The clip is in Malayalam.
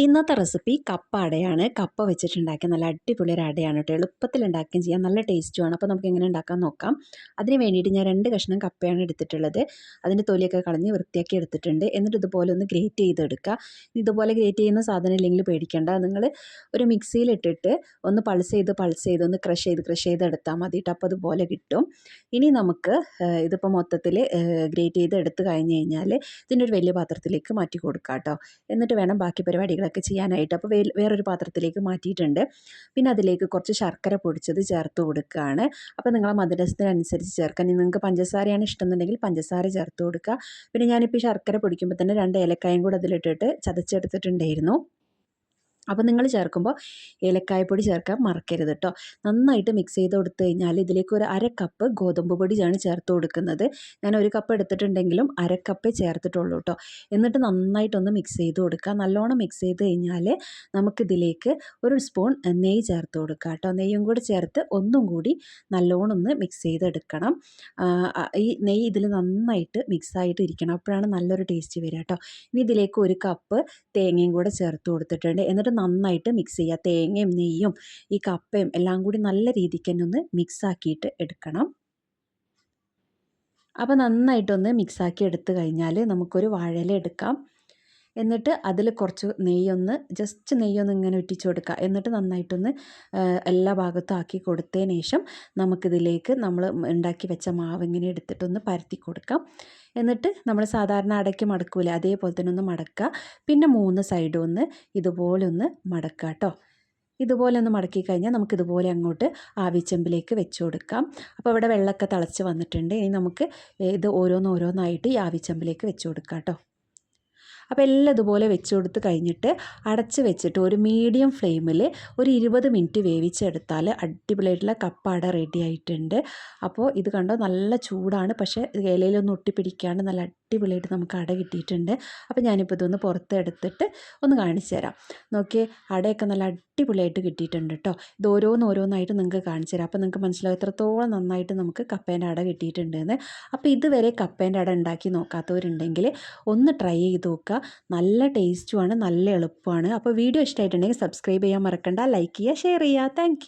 ഇന്നത്തെ റെസിപ്പി കപ്പ അടയാണ്. കപ്പ വെച്ചിട്ടുണ്ടാക്കിയ നല്ല അടിപൊളി ഒരു അടയാണ് കേട്ടോ. എളുപ്പത്തിൽ ഉണ്ടാക്കുകയും ചെയ്യാം. നല്ല ടേസ്റ്റുമാണ് അപ്പോൾ നമുക്ക് എങ്ങനെ ഉണ്ടാക്കാൻ നോക്കാം. അതിന് വേണ്ടിയിട്ട് ഞാൻ രണ്ട് കഷ്ണം കപ്പയാണ് എടുത്തിട്ടുള്ളത്. അതിന്റെ തൊലിയൊക്കെ കളഞ്ഞ് വൃത്തിയാക്കി എടുത്തിട്ടുണ്ട്. എന്നിട്ട് ഇതുപോലെ ഒന്ന് ഗ്രേറ്റ് ചെയ്തെടുക്കുക. ഇതുപോലെ ഗ്രേറ്റ് ചെയ്യുന്ന സാധനം ഇല്ലെങ്കിൽ പേടിക്കേണ്ട. നിങ്ങൾ ഒരു മിക്സിയിലിട്ടിട്ട് ഒന്ന് പൾസ് ചെയ്ത് പൾസ് ചെയ്ത് ഒന്ന് ക്രഷ് ചെയ്ത് ക്രഷ് ചെയ്ത് എടുത്താൽ മതി അപ്പോൾ അതുപോലെ കിട്ടും. ഇനി നമുക്ക് ഇതിപ്പോൾ മൊത്തത്തിൽ ഗ്രേറ്റ് ചെയ്ത് എടുത്ത് കഴിഞ്ഞ് കഴിഞ്ഞാൽ ഇതിന്റെ ഒരു വലിയ പാത്രത്തിലേക്ക് മാറ്റി കൊടുക്കാം കേട്ടോ. എന്നിട്ട് വേണം ബാക്കി പരിപാടികൾ കാര്യങ്ങളൊക്കെ ചെയ്യാനായിട്ട്. അപ്പോൾ വേറൊരു പാത്രത്തിലേക്ക് മാറ്റിയിട്ടുണ്ട്. പിന്നെ അതിലേക്ക് കുറച്ച് ശർക്കര പൊടിച്ചത് ചേർത്ത് കൊടുക്കുകയാണ് അപ്പോൾ നിങ്ങളെ മധുരത്തിനനുസരിച്ച് ചേർക്കാൻ നിങ്ങൾക്ക് പഞ്ചസാരയാണ് ഇഷ്ടം എന്നുണ്ടെങ്കിൽ പഞ്ചസാര ചേർത്ത് കൊടുക്കുക. പിന്നെ ഞാനിപ്പോൾ ശർക്കര പൊടിക്കുമ്പോൾ തന്നെ രണ്ട് ഏലക്കായും കൂടെ അതിലിട്ടിട്ട് ചതച്ചെടുത്തിട്ടുണ്ടായിരുന്നു. അപ്പോൾ നിങ്ങൾ ചേർക്കുമ്പോൾ ഏലക്കായപ്പൊടി ചേർക്കാൻ മറക്കരുത് കേട്ടോ നന്നായിട്ട് മിക്സ് ചെയ്ത് കൊടുത്തു കഴിഞ്ഞാൽ ഇതിലേക്ക് ഒരു അര കപ്പ് ഗോതമ്പ് പൊടിയാണ് ചേർത്ത് കൊടുക്കുന്നത്. ഞാൻ ഒരു കപ്പ് എടുത്തിട്ടുണ്ടെങ്കിലും അര കപ്പേ ചേർത്തിട്ടുള്ളൂ കേട്ടോ എന്നിട്ട് നന്നായിട്ടൊന്ന് മിക്സ് ചെയ്ത് കൊടുക്കുക. നല്ലോണം മിക്സ് ചെയ്ത് കഴിഞ്ഞാൽ നമുക്കിതിലേക്ക് ഒരു സ്പൂൺ നെയ്യ് ചേർത്ത് കൊടുക്കുക കേട്ടോ നെയ്യും കൂടി ചേർത്ത് ഒന്നും കൂടി നല്ലോണം ഒന്ന് മിക്സ് ചെയ്തെടുക്കണം. ഈ നെയ്യ് ഇതിൽ നന്നായിട്ട് മിക്സ് ആയിട്ട് ഇരിക്കണം. അപ്പോഴാണ് നല്ലൊരു ടേസ്റ്റ് വരിക കേട്ടോ ഇനി ഇതിലേക്ക് ഒരു കപ്പ് തേങ്ങയും കൂടെ ചേർത്ത് കൊടുത്തിട്ടുണ്ട്. എന്നിട്ട് നന്നായിട്ട് മിക്സ് ചെയ്യുക. തേങ്ങയും നെയ്യും ഈ കപ്പയും എല്ലാം കൂടി നല്ല രീതിക്ക് തന്നെ ഒന്ന് മിക്സാക്കിയിട്ട് എടുക്കണം. അപ്പോൾ നന്നായിട്ടൊന്ന് മിക്സാക്കി എടുത്തു കഴിഞ്ഞാൽ നമുക്കൊരു വാഴയില എടുക്കാം. എന്നിട്ട് അതിൽ കുറച്ച് നെയ്യൊന്ന് ജസ്റ്റ് നെയ്യൊന്ന് ഇങ്ങനെ ഇട്ടിച്ചു കൊടുക്കുക. എന്നിട്ട് നന്നായിട്ടൊന്ന് എല്ലാ ഭാഗത്തും ആക്കി കൊടുത്തതിന് ശേഷം നമുക്കിതിലേക്ക് നമ്മൾ ഉണ്ടാക്കി വെച്ച മാവ് ഇങ്ങനെ എടുത്തിട്ടൊന്ന് പരത്തി കൊടുക്കാം. എന്നിട്ട് നമ്മൾ സാധാരണ അടയ്ക്ക് മടക്കൂലേ അതേപോലെ തന്നെ ഒന്ന് മടക്കുക. പിന്നെ മൂന്ന് സൈഡും ഒന്ന് ഇതുപോലെ ഒന്ന് മടക്കുക കേട്ടോ. ഇതുപോലെ ഒന്ന് മടക്കി കഴിഞ്ഞാൽ നമുക്ക് ഇതുപോലെ അങ്ങോട്ട് ആവിച്ചെമ്പിലേക്ക് വെച്ച് കൊടുക്കാം. അപ്പോൾ ഇവിടെ വെള്ളമൊക്കെ തിളച്ച് വന്നിട്ടുണ്ട്. ഇനി നമുക്ക് ഇത് ഓരോന്നോരോന്നായിട്ട് ഈ ആവിച്ചെമ്പിലേക്ക് വെച്ച് കൊടുക്കാം കേട്ടോ. അപ്പോൾ എല്ലാം ഇതുപോലെ വെച്ച് കൊടുത്ത് കഴിഞ്ഞിട്ട് അടച്ച് വെച്ചിട്ട് ഒരു മീഡിയം ഫ്ലെയിമിൽ ഒരു ഇരുപത് മിനിറ്റ് വേവിച്ചെടുത്താൽ അടിപൊളിയായിട്ടുള്ള കപ്പാട റെഡി ആയിട്ടുണ്ട്. അപ്പോൾ ഇത് കണ്ടോ നല്ല ചൂടാണ്. പക്ഷേ ഇലയിലൊന്നും ഒട്ടിപ്പിടിക്കാണ്ട് നല്ല അടിപൊളിയായിട്ട് നമുക്ക് അട കിട്ടിയിട്ടുണ്ട്. അപ്പോൾ ഞാനിപ്പോൾ ഇതൊന്ന് പുറത്തെടുത്തിട്ട് ഒന്ന് കാണിച്ചു തരാം. നോക്കിയേ അടയൊക്കെ നല്ല അടിപൊളിയായിട്ട് കിട്ടിയിട്ടുണ്ട് കേട്ടോ ഇത് ഓരോന്ന് ഓരോന്നായിട്ട് നിങ്ങൾക്ക് കാണിച്ചു തരാം. അപ്പോൾ നിങ്ങൾക്ക് മനസ്സിലാവും എത്രത്തോളം നന്നായിട്ട് നമുക്ക് കപ്പേന്റെ അട കിട്ടിയിട്ടുണ്ടെന്ന്. അപ്പോൾ ഇതുവരെ കപ്പേന്റെ അട ഉണ്ടാക്കി നോക്കാത്തവരുണ്ടെങ്കിൽ ഒന്ന് ട്രൈ ചെയ്ത് നോക്കുക. നല്ല ടേസ്റ്റുമാണ് നല്ല എളുപ്പമാണ്. അപ്പോൾ വീഡിയോ ഇഷ്ടമായിട്ടുണ്ടെങ്കിൽ സബ്സ്ക്രൈബ് ചെയ്യാൻ മറക്കണ്ട ലൈക്ക് ചെയ്യുക ഷെയർ ചെയ്യുക. താങ്ക്